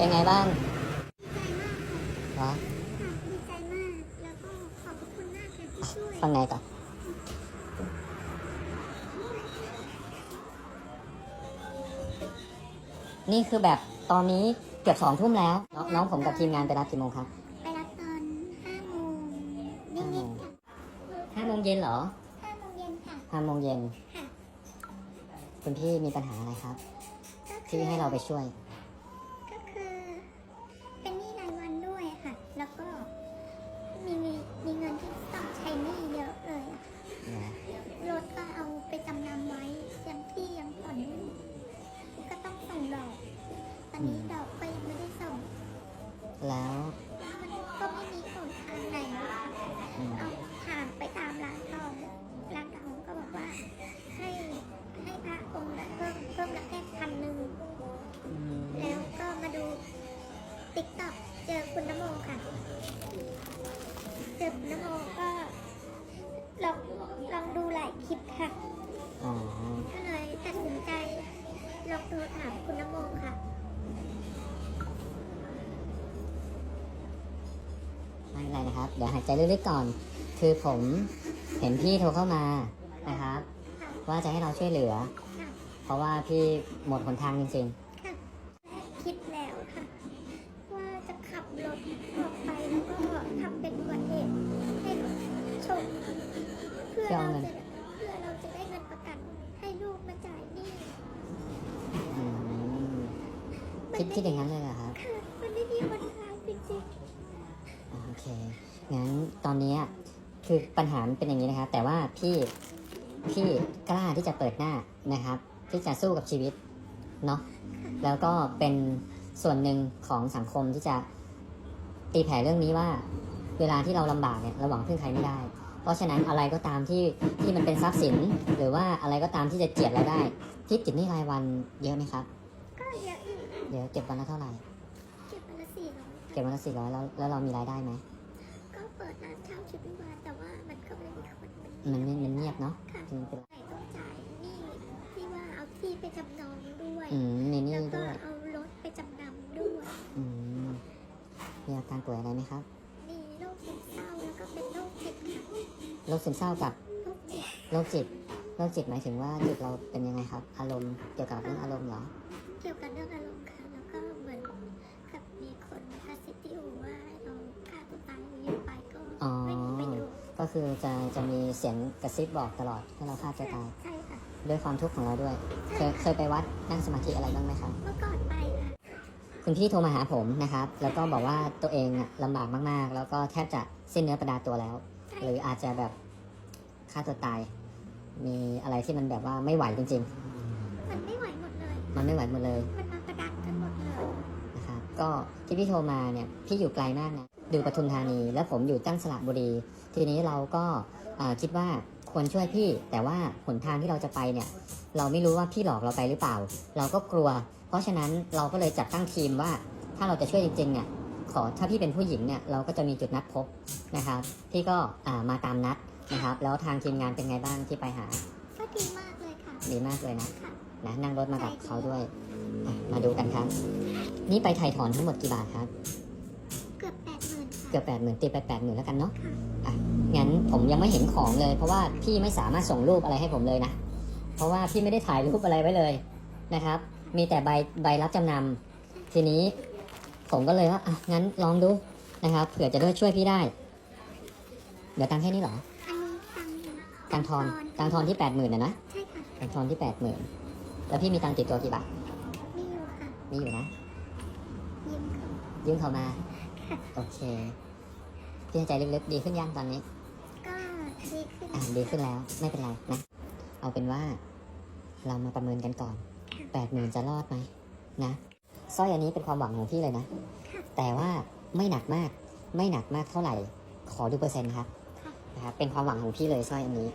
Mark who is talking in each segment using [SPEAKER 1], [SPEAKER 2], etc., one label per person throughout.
[SPEAKER 1] เป็นไงบ้าง
[SPEAKER 2] ดีใจมากค่ะ
[SPEAKER 1] เหรอ
[SPEAKER 2] ค่ะดีใจมาก แล้วก็ขอบคุณมากค่ะที่ช่วย
[SPEAKER 1] ฟังไงก่อนนี่คือแบบตอนนี้เกือบสองทุ่มแล้วนน้องผมกับทีมงานไปรับกี่โมงครับ
[SPEAKER 2] ไปรับตอนห้าโมงนิดๆค่ะ
[SPEAKER 1] ห้าโมงเย็นเหรอ
[SPEAKER 2] ห้าโมงเย็นค่ะ
[SPEAKER 1] ห้าโมงเย็น
[SPEAKER 2] ค่ะ
[SPEAKER 1] คุณพี่มีปัญหาอะไรครับ
[SPEAKER 2] ก็คื
[SPEAKER 1] ที่ให้เราไปช่วย
[SPEAKER 2] แล้วมันก็ไม่มีผลทางไหนเลยค่ะ
[SPEAKER 1] อืม
[SPEAKER 2] เอาถามไปตามร้านทองร้านทองก็บอกว่า ให้ให้พระองค์ละเพิ่มเพิ่มละแค่พันหนึ่ง
[SPEAKER 1] อืม
[SPEAKER 2] แล้วก็มาดูติ๊กต็อกเจอคุณนโมค่ะ เจอคุณนโมก็ลองลองดูหลายคลิปค่ะ
[SPEAKER 1] อ๋อ
[SPEAKER 2] ก็เลยตัดสินใจ น
[SPEAKER 1] ไรนะครับ เดี๋ยวหายใจลึกๆก่อน คือผมเห็นพี่โทรเข้ามานะครับ
[SPEAKER 2] ค่ะ
[SPEAKER 1] ว่าจะให้เราช่วยเหลือ
[SPEAKER 2] ค่ะ
[SPEAKER 1] เพราะว่าพี่หมดหนทางจริง
[SPEAKER 2] ค่ะและคิดแล้วค่ะ ว่าจะขับรถออกไปแล้วก็ทำเป็นอุบัติเหตุให้รถชนเพื่อเราจะเพื่อเราจะได้เงินประกัน ให้ลูกมาจ่ายหนี้
[SPEAKER 1] ๆอืมคิดคิดอย่างนั้นเลยเหรอ คือปัญหามันเป็นอย่างนี้นะครับ แต่ว่าพี่พี่กล้าที่จะเปิดหน้านะครับ ที่จะสู้กับชีวิตเนาะแล้วก็เป็นส่วนหนึ่งของสังคมที่จะตีแผ่เรื่องนี้ว่า เวลาที่เราลำบากเนี่ยเราหวังพึ่งใครไม่ได้ เพราะฉะนั้นอะไรก็ตามที่ที่มันเป็นทรัพย์สิน หรือว่าอะไรก็ตามที่จะเจียดเราได้พี่ติดหนี้รายวันเยอะไหมครับ
[SPEAKER 2] ๆก็เยอะอยู่
[SPEAKER 1] เดี๋ยวเก็บวันละเท่าไหร่
[SPEAKER 2] เก็บวันละสี่ร้อย
[SPEAKER 1] เก็บวันละสี่ร้อยแล้วแล้วเรามีรายได้ไหม
[SPEAKER 2] ก็ เปิดร้านเช่าชุดวิวาห์แต่ว่ามันก็ไม่มีคนมัน
[SPEAKER 1] มันมันเงียบเนาะ
[SPEAKER 2] ค่ะ
[SPEAKER 1] จริงเป็น
[SPEAKER 2] ไหนต้องจ่ายหนี้ที่ว่าเอาที่ไปจำนองด้วย
[SPEAKER 1] อืมมีหนี้
[SPEAKER 2] แล้วก็
[SPEAKER 1] ด้วย
[SPEAKER 2] เอารถไปจำนำด้วย
[SPEAKER 1] อืมมีอาการป่วยอะไรไหมครับ
[SPEAKER 2] มีโรคซึมเศร้าแล้วก็เป็นโรคจิตค่ะ
[SPEAKER 1] โรคซึมเศร้ากับ
[SPEAKER 2] โรคจิต
[SPEAKER 1] โรคจิตโรคจิตหมายถึงว่าจิตเราเป็นยังไงครับ อารมณ์เกี่ยวกับเรื่องอารมณ์เหรอ
[SPEAKER 2] เกี่ยวกับเรื่องอ ก็คือ
[SPEAKER 1] จะจะมีเสียงกระซิบบอกตลอดให้เราฆ่าตัวตาย
[SPEAKER 2] ใช่ค่ะ
[SPEAKER 1] ด้วยความทุกข์ของเราด้วย เคยเคยไปวัดนั่งสมาธิอะไรบ้างไหมครับ
[SPEAKER 2] เมื่อก่อนไปค่ะ
[SPEAKER 1] คุณพี่โทรมาหาผมนะครับ แล้วก็บอกว่าตัวเองอะลำบากมากๆ แล้วก็แทบจะสิ้นเนื้อประดาตัวแล้ว
[SPEAKER 2] ใช่
[SPEAKER 1] หรืออาจจะแบบฆ่าตัวตาย มีอะไรที่มันแบบว่าไม่ไหวจริง
[SPEAKER 2] มันไม่ไหวหมดเลย
[SPEAKER 1] ๆ มันไม่ไหวหมดเลย
[SPEAKER 2] มันมาประดันกันหมดเลย
[SPEAKER 1] นะครับก็ที่พี่โทรมาเนี่ยพี่อยู่ไกลมากนะอยู่ปทุมธานี แล้วผมอยู่ตั้งสระบุรี ทีนี้เราก็อ่าคิดว่าควรช่วยพี่ แต่ว่าหนทางที่เราจะไปเนี่ย เราไม่รู้ว่าพี่หลอกเราไปหรือเปล่า เราก็กลัว เพราะฉะนั้นเราก็เลยจัดตั้งทีมว่า ถ้าเราจะช่วยจริงๆเนี่ยขอถ้าพี่เป็นผู้หญิงเนี่ยเราก็จะมีจุดนัดพบนะครับพี่ก็อ่ามาตามนัดนะครับ แล้วทางทีมงานเป็นไงบ้างที่ไปหา
[SPEAKER 2] ก็ดีมากเลยค่ะ
[SPEAKER 1] ดีมากเลยนะ
[SPEAKER 2] ค่ะ
[SPEAKER 1] นะนั่งรถมากับเขาด้วยอะมาดูกันครับ นี่ไปไถ่ถอนทั้งหมดกี่บาทครับ
[SPEAKER 2] เกือบแปดหมื่นค่ะ
[SPEAKER 1] เกือบแปดหมื่นตีไปแปดหมื่นแล้วกันเนาะ
[SPEAKER 2] ค่ะ
[SPEAKER 1] อะงั้นผมยังไม่เห็นของเลย เพราะว่าพี่ไม่สามารถส่งรูปอะไรให้ผมเลยนะ เพราะว่าพี่ไม่ได้ถ่ายรูปอะไรไว้เลยนะครับ มีแต่ใบใบรับจำนำทีนี้ผมก็เลยว่าอะงั้นลองดูนะครับ เผื่อจะด้วยช่วยพี่ได้ เดี๋ยวตังค์แค่นี้เหรอ
[SPEAKER 2] อันนี้ตังค์
[SPEAKER 1] ตังค์ทอนตังค์ทอนที่แปดหมื่นนะนะ
[SPEAKER 2] ใช่ค่ะ
[SPEAKER 1] ตังค์ทอนที่แปดหมื่นแล้วพี่มีตังค์ติดตัวกี่บาท
[SPEAKER 2] มีอยู่ค่ะ
[SPEAKER 1] มีอยู่นะ
[SPEAKER 2] ยืมเขา
[SPEAKER 1] ยืมเขามา โอเค พี่หายใจลึกๆ ดีขึ้นยังตอนนี้
[SPEAKER 2] ก็ดีขึ้น
[SPEAKER 1] อ่าดีขึ้นแล้ว ไม่เป็นไรนะ เอาเป็นว่า เรามาประเมินกันก่อนแปดหมื่นจะรอดไหมนะสร้อยอันนี้เป็นความหวังของพี่เลยนะ แต่ว่าไม่หนักมาก ไม่หนักมากเท่าไหร่ ขอดูเปอร์เซ็นต์ครับนะครับ เป็นความหวังของพี่เลยสร้อยอันนี้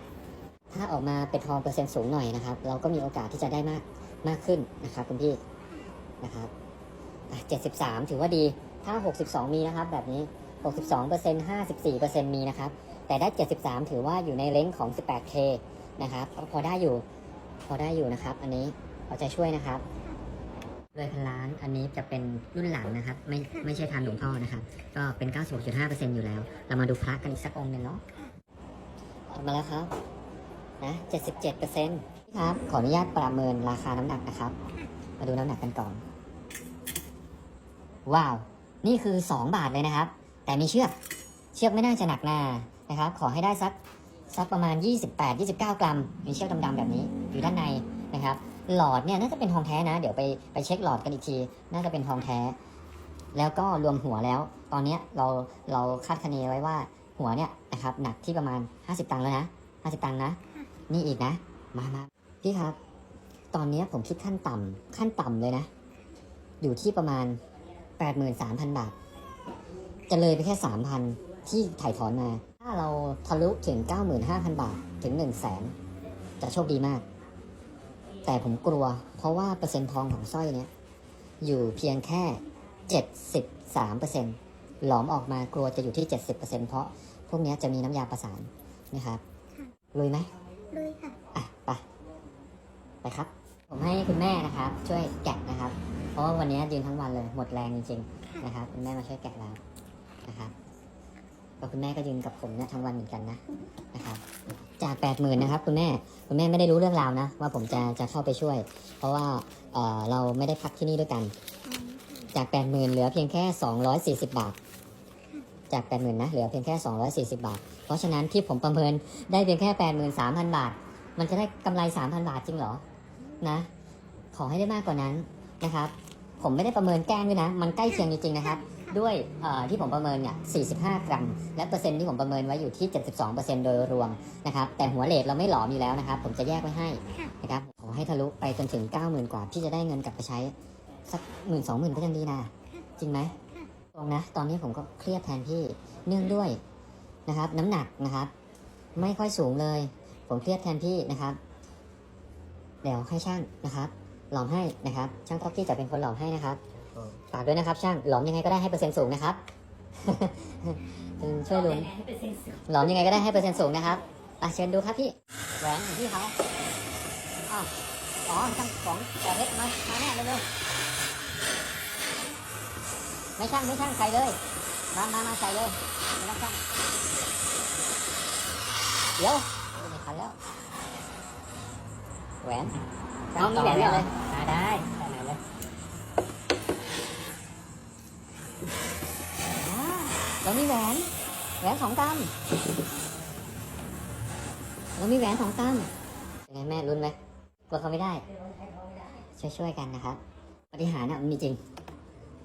[SPEAKER 1] ถ้าออกมาเป็นทองเปอร์เซ็นต์สูงหน่อยนะครับ เราก็มีโอกาสที่จะได้มากมากขึ้นนะครับคุณพี่นะครับเจ็ดสิบสามถือว่าดี ถ้าหกสิบสองมีนะครับแบบนี้ หกสิบสองเปอร์เซ็นต์ห้าสิบสี่เปอร์เซ็นต์มีนะครับ แต่ได้ 73 ถือว่าอยู่ในเลนของ 18K นะครับก็พอได้อยู่ พอได้อยู่นะครับ อันนี้เอาใจช่วยนะครับโดยพันล้าน อันนี้จะเป็นรุ่นหลังนะครับ ไม่ไม่ใช่ทานหลวงพ่อนะครับ ก็เป็น 96.5%อยู่แล้ว เรามาดูพระกันอีกสักองค์หนึ่งเนาะมาแล้วครับ นะ 77%ครับ ขออนุญาตประเมินราคาน้ำหนักนะครับ มาดูน้ำหนักกันก่อน ว้าว นี่คือ 2 บาทเลยนะครับ แต่มีเชือก เชือกไม่น่าจะหนักหนานะครับ ขอให้ได้สักสักประมาณ 28-29 กรัม มีเชือกดำๆแบบนี้อยู่ด้านในนะครับ หลอดเนี่ยน่าจะเป็นทองแท้นะ เดี๋ยวไปไปเช็คหลอดกันอีกที น่าจะเป็นทองแท้ แล้วก็รวมหัวแล้ว ตอนเนี้ยเราเราคาดคะเนไว้ว่าหัวเนี่ยนะครับหนักที่ประมาณ 50 ตังค์แล้วนะ 50 ตังค์นะ นี่อีกนะ มามาพี่ครับ ตอนนี้ผมคิดขั้นต่ำขั้นต่ำเลยนะ อยู่ที่ประมาณ 83,000 บาท จะเลยไปแค่ 3,000 ที่ถ่ายถอนมา ถ้าเราทะลุถึง 95,000 บาทถึง 1 0 0 0 0แสนจะโชคดีมาก แต่ผมกลัว เพราะว่าเปอร์เซ็นต์ทองของสร้อยเนี้ยอยู่เพียงแค่ 73%หลอมออกมากลัวจะอยู่ที่ 70%เพราะพวกเนี้ยจะมีน้ำยาประสานนะครับลุยไหม
[SPEAKER 2] ลุยค่ะ
[SPEAKER 1] อะไปไปครับ ผมให้คุณแม่นะครับ ช่วยแกะนะครับ เพราะว่าวันนี้ยืนทั้งวันเลยหมดแรงจริงๆนะครับคุณแม่มาช่วยแกะแล้ว นะครับก็คุณแม่ก็ยืนกับผมเนี่ยทั้งวันเหมือนกันนะนะครับจากแปดหมื่นนะครับคุณแม่คุณแม่ไม่ได้รู้เรื่องราวนะ ว่าผมจะจะเข้าไปช่วย เพราะว่าเอ่อเราไม่ได้พักที่นี่ด้วยกัน จากแปดหมื่นเหลือเพียงแค่สองร้อยสี่สิบบาท จากแปดหมื่นนะเหลือเพียงแค่สองร้อยสี่สิบาท เพราะฉะนั้นที่ผมประเมินได้เพียงแค่แปดหมื่นสามพันบาท มันจะได้กำไรสามพันบาทจริงเหรอนะ ขอให้ได้มากกว่านั้นนะครับ ผมไม่ได้ประเมินแกล้งด้วยนะ มันใกล้เคียงจริงๆนะครับ ด้วยเอ่อที่ผมประเมินเนี่ย 45 กรัม และเปอร์เซ็นต์ที่ผมประเมินไว้อยู่ที่ 72%โดยรวมนะครับ แต่หัวเลทเราไม่หลอมอยู่แล้วนะครับ ผมจะแยกไว้ให้นะครับ ขอให้ทะลุไปจนถึง 90,000 กว่า พี่จะได้เงินกลับไปใช้ สักหมื่นสองหมื่นก็ยังดีนะ จริงไหมตรงนะ ตอนนี้ผมก็เครียดแทนพี่ เนื่องด้วยนะครับ น้ำหนักนะครับ ไม่ค่อยสูงเลย ผมเครียดแทนพี่นะครับ เดี๋ยวให้ช่างนะครับ หลอมให้นะครับ ช่างท็อกกี้จะเป็นคนหลอมให้นะครับ ฝากด้วยนะครับ ช่างหลอมยังไงก็ได้ให้เปอร์เซ็นต์สูงนะครับ ช่วยลุ้นหลอมยังไงก็ได้ให้เปอร์เซ็นต์สูงนะครับอะเชิญดูครับพี่แหวนของพี่เขาอ้าวอ๋อช่างของแต่เพชรมามาแน่เลยเลยไม่ช่างไม่ช่างใส่เลยมามามาใส่เลยไม่ต้องช่างเดี๋ยวไม่ทันแล้วแหวน
[SPEAKER 3] เอามีแหวนด้วยเหรอ
[SPEAKER 1] อ่าได้ใส่ไหนเลยอ่าเรา มีแหวนแหวนสองกรัมเรามีแหวนสองกรัมเป็นไงแม่รุนไหมกลัวเขาไม่ได้ ช่วยช่วยๆกันนะครับปฏิหารย์น่ะมันมีจริง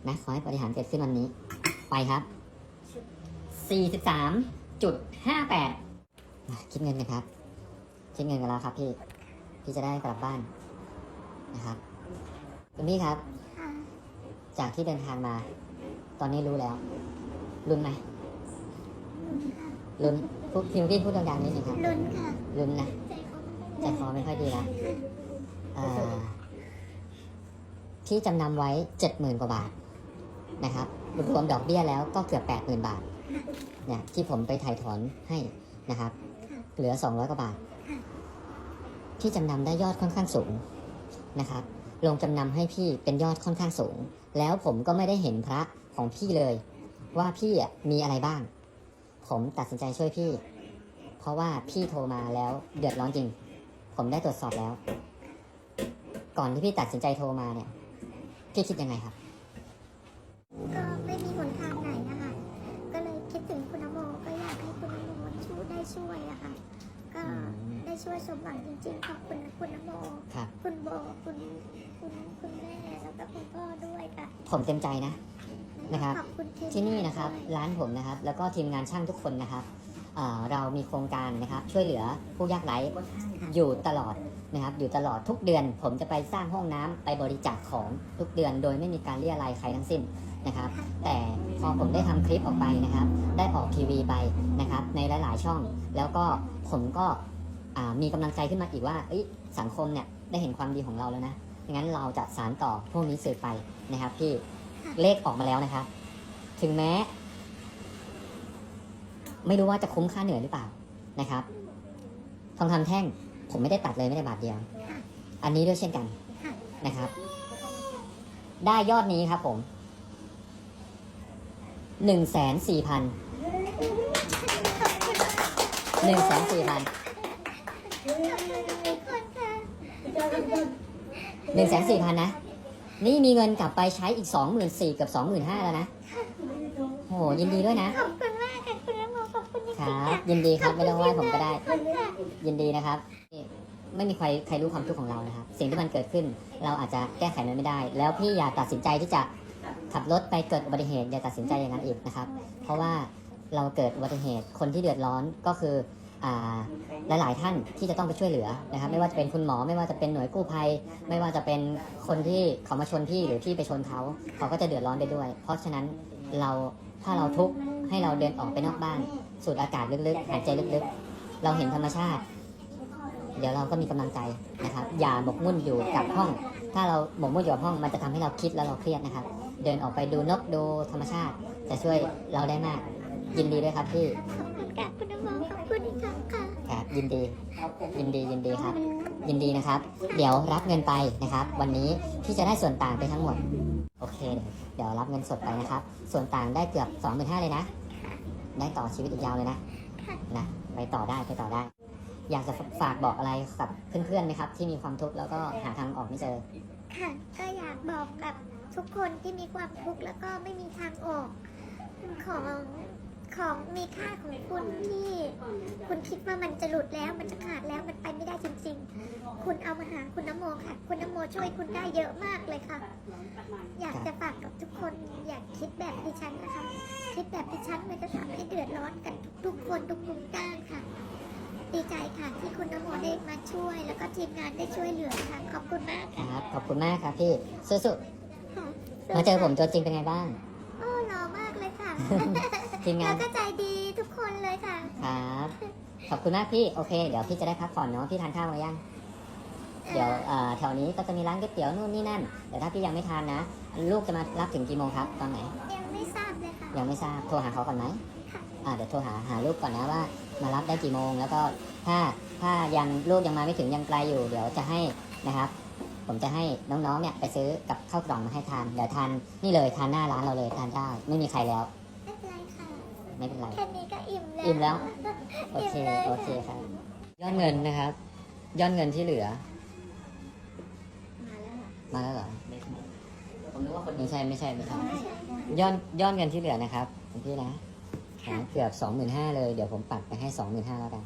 [SPEAKER 1] นะขอให้ปฏิหารย์เกิดขึ้นวันนี้ ไปครับสี่สิบสามจุดห้าแปดคิดเงินกันครับ คิดเงินกันแล้วครับพี่ พี่จะได้กลับบ้านนะครับคุณพี่ครับ
[SPEAKER 2] ค่ะ
[SPEAKER 1] จากที่เดินทางมา ตอนนี้รู้แล้ว ลุ้นไหม
[SPEAKER 2] ลุ้นค่ะ
[SPEAKER 1] ลุ้นพูดพิมพ์พี่พูดดังๆนิดนึงครับ
[SPEAKER 2] ลุ้นค่ะ
[SPEAKER 1] ลุ้นนะ
[SPEAKER 2] ใจเขาไม่
[SPEAKER 1] ใจคอไม่ค่อยดีนะเอ่อที่จำนำไว้เจ็ดหมื่นกว่าบาทนะครับรวมดอกเบี้ยแล้วก็เกือบแปดหมื่นบาทเนี่ยที่ผมไปถ่ายถอนให้นะครับ เหลือสองร้อยกว่าบาทที่จำนำได้ยอดค่อนข้างสูงนะครับลงจำนำให้พี่เป็นยอดค่อนข้างสูง แล้วผมก็ไม่ได้เห็นพระของพี่เลย ว่าพี่อะมีอะไรบ้าง ผมตัดสินใจช่วยพี่ เพราะว่าพี่โทรมาแล้วเดือดร้อนจริง ผมได้ตรวจสอบแล้ว ก่อนที่พี่ตัดสินใจโทรมาเนี่ย พี่คิดยังไงครับ
[SPEAKER 2] ก็ไม่มีหนทางไหนนะคะ ก็เลยคิดถึงคุณนโมก็อยากให้คุณนโมช่วยได้ช่วยอะค่ะ ก็ได้ช่วยสมหวังจริงๆขอบคุณคุณนโม
[SPEAKER 1] ครับ
[SPEAKER 2] คุณโบคุณคุณคุณแม่แล้วก็คุณพ่อด้วยค่ะ
[SPEAKER 1] ผมเต็มใจนะ นะครับ
[SPEAKER 2] ขอบคุณ
[SPEAKER 1] ที่นี่นะครับร้านผมนะครับ แล้วก็ทีมงานช่างทุกคนนะครับเอ่อเรามีโครงการนะครับ ช่วยเหลือผู้ยากไร้อยู่ตลอดนะครับ อยู่ตลอดทุกเดือน ผมจะไปสร้างห้องน้ำไปบริจาคของทุกเดือน โดยไม่มีการเรียรายใครทั้งสิ้นนะครับ แต่พอผมได้ทำคลิปออกไปนะครับ ได้ออกทีวีไปนะครับ ในหลาย ๆ ช่อง แล้วก็ผมก็อ่ามีกำลังใจขึ้นมาอีกว่าเอ้ยสังคมเนี่ยได้เห็นความดีของเราแล้วนะงั้นเราจะสานต่อพวกนี้สืบไปนะครับพี่ เลขออกมาแล้วนะครับ ถึงแม้ ไม่รู้ว่าจะคุ้มค่าเหนื่อยหรือเปล่านะครับ ทองคำแท่งผมไม่ได้ตัดเลยไม่ได้บาทเดียว อันนี้ด้วยเช่นกันนะครับ ได้ยอดนี้ครับผมหนึ่งแสนสี่พันหนึ่งแสนสี่พัน
[SPEAKER 2] ขอบคุณทุกคนค่ะ
[SPEAKER 1] หนึ่งแสนสี่พันนะ นี่มีเงินกลับไปใช้อีกสองหมื่นสี่กับสองหมื่นห้าแล้วนะโอ้โหยินดีด้วยนะ
[SPEAKER 2] ขอบคุณมากค่ะคุณน้ำโมขอบคุณจริง
[SPEAKER 1] ค
[SPEAKER 2] ๆ
[SPEAKER 1] รั
[SPEAKER 2] ค่ะ
[SPEAKER 1] บยินดีครับไม่ต้องไหว้ผมก็ได้
[SPEAKER 2] ขอบคุณค่ะ
[SPEAKER 1] ยินดีนะครับนี่ไม่มีใครใครรู้ความทุกข์ของเรานะครับ สิ่งที่มันเกิดขึ้น เราอาจจะแก้ไขมันไม่ได้ แล้วพี่อย่าตัดสินใจที่จะขับรถไปเกิดอุบัติเหตุอย่าตัดสินใจอย่างนั้นอีกนะครับ เพราะว่าเราเกิดอุบัติเหตุคนที่เดือดร้อนก็คืออ่า หลายๆท่านที่จะต้องไปช่วยเหลือนะครับ ไม่ว่าจะเป็นคุณหมอไม่ว่าจะเป็นหน่วยกู้ภัย ไม่ว่าจะเป็นคนที่เขามาชนพี่หรือพี่ไปชนเขาเขาก็จะเดือดร้อนไปด้วย เพราะฉะนั้นเราถ้าเราทุกข์ให้เราเดินออกไปนอกบ้าน สูดอากาศลึกๆหายใจลึกๆ เราเห็นธรรมชาติ เดี๋ยวเราก็มีกำลังใจนะครับ อย่าหมกมุ่นอยู่กับห้อง ถ้าเราหมกมุ่นอยู่กับห้องมันจะทำให้เราคิดแล้วเราเครียดนะครับ เดินออกไปดูนกดูธรรมชาติจะช่วยเราได้มากยินดีด้วยครับพี่
[SPEAKER 2] คุณค่ะคุณน้ำโมขอบคุณอีกครั้งค่ะ
[SPEAKER 1] ครับยินดียินดียินดีครับ ยินดีนะครับ เดี๋ยวรับเงินไปนะครับ วันนี้พี่จะได้ส่วนต่างไปทั้งหมด โอเค เดี๋ยวรับเงินสดไปนะครับ ส่วนต่างได้เกือบ2 5 0 0 0เลยนะ ได้ต่อชีวิตอีกยาวเลยนะนะไปต่อได้ไปต่อได้ อยากจะฝากบอกอะไรกับเพื่อนๆไหมครับ ที่มีความทุกข์แล้วก็หาทางออกไม่เจอ
[SPEAKER 2] ค่ะก็อยากบอกกับทุกคนที่มีความทุกข์แล้วก็ไม่มีทางออกของ ของมีค่าของคุณที่คุณคิดว่ามันจะหลุดแล้ว มันจะขาดแล้วมันไปไม่ได้จริง ๆ คุณเอามาหาคุณน้ำโมค่ะ คุณน้ำโมช่วยคุณได้เยอะมากเลยค่ะ อยากจะฝากกับทุกคนอยากคิดแบบดิฉันนะคะ คิดแบบดิฉันมันจะทำให้เดือดร้อนกันทุกๆคนทุกกลุ่มด้านค่ะดีใจค่ะที่คุณน้ำโมได้มาช่วย แล้วก็ทีมงานได้ช่วยเหลือค่ะขอบคุณมาก
[SPEAKER 1] ค
[SPEAKER 2] ค่ะ
[SPEAKER 1] รับขอบคุณมากครับพี่สู้
[SPEAKER 2] ค่ะ
[SPEAKER 1] ๆมาเจอผมตัวจริงเป็นไงบ้าง ทีมงา
[SPEAKER 2] แล้
[SPEAKER 1] น
[SPEAKER 2] วก็ใจดีทุกคนเลยค่ะ
[SPEAKER 1] ครับ ขอบคุณมากพี่ โอเค เดี๋ยวพี่จะได้พักผ่อนเนาะ พี่ทานข้าวมายัง เดี๋ยวเอ่อแถวนี้ก็จะมีร้านก๋วยเตี๋ยวนู่นนี่นั่น เดี๋ยวถ้าพี่ยังไม่ทานนะ ลูกจะมารับถึงกี่โมงครับ ตอนไหน
[SPEAKER 2] ยังไม่ทราบเลยค่ะ
[SPEAKER 1] ยังไม่ทราบ โทรหาเขาก่อนไหม
[SPEAKER 2] ค่ะ
[SPEAKER 1] อ่าเดี๋ยวโทรหาหาลูกก่อนนะว่า มารับได้กี่โมง แล้วก็ถ้าถ้ายังลูกยังมาไม่ถึงยังไกลอยู่ เดี๋ยวจะให้นะครับ ผมจะให้น้องๆเนี่ยไปซื้อกับข้าวกล่องมาให้ทาน เดี๋ยวทานนี่เลยทานหน้าร้านเราเลยทานได้ ไม่มีใครแล้ว
[SPEAKER 2] ไม่เป็นไรค่ะ
[SPEAKER 1] ไม่เป็นไร
[SPEAKER 2] แค่นี้ก็อิ่มแล้ว
[SPEAKER 1] อิ่มแล้ว โอเค
[SPEAKER 2] อิ่มเลย
[SPEAKER 1] โอเคครับ ยอดเงินนะครับ ยอดเงินที่เหลือ มาแล้วเหรอผมนึกว่าคนไม่ใช่ไม่ใช่ ไม่ใช่ยอดยอดเงินที่เหลือนะครับคุณพี่นะหาเกือบสองหมื่นห้าเลยเดี๋ยวผมปัดไปให้สองหมื่นห้าแล้วกัน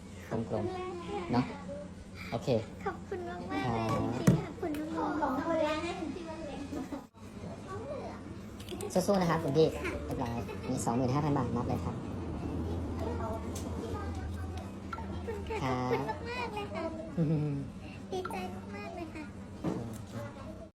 [SPEAKER 1] กลมๆเนาะโอเค
[SPEAKER 2] ขอบคุณมากมากๆเลยจริงๆค่ะคุณน้องโมของคนแรกให้คุณพี่วันเลย
[SPEAKER 1] สู้ๆนะครับคุณพี่เรียบร้อยมีสองหมื่นห้าพันบาทนับเลยครับ
[SPEAKER 2] ขอบคุณค่ะขอบคุณมากๆเลยค่ะดีใจมากๆ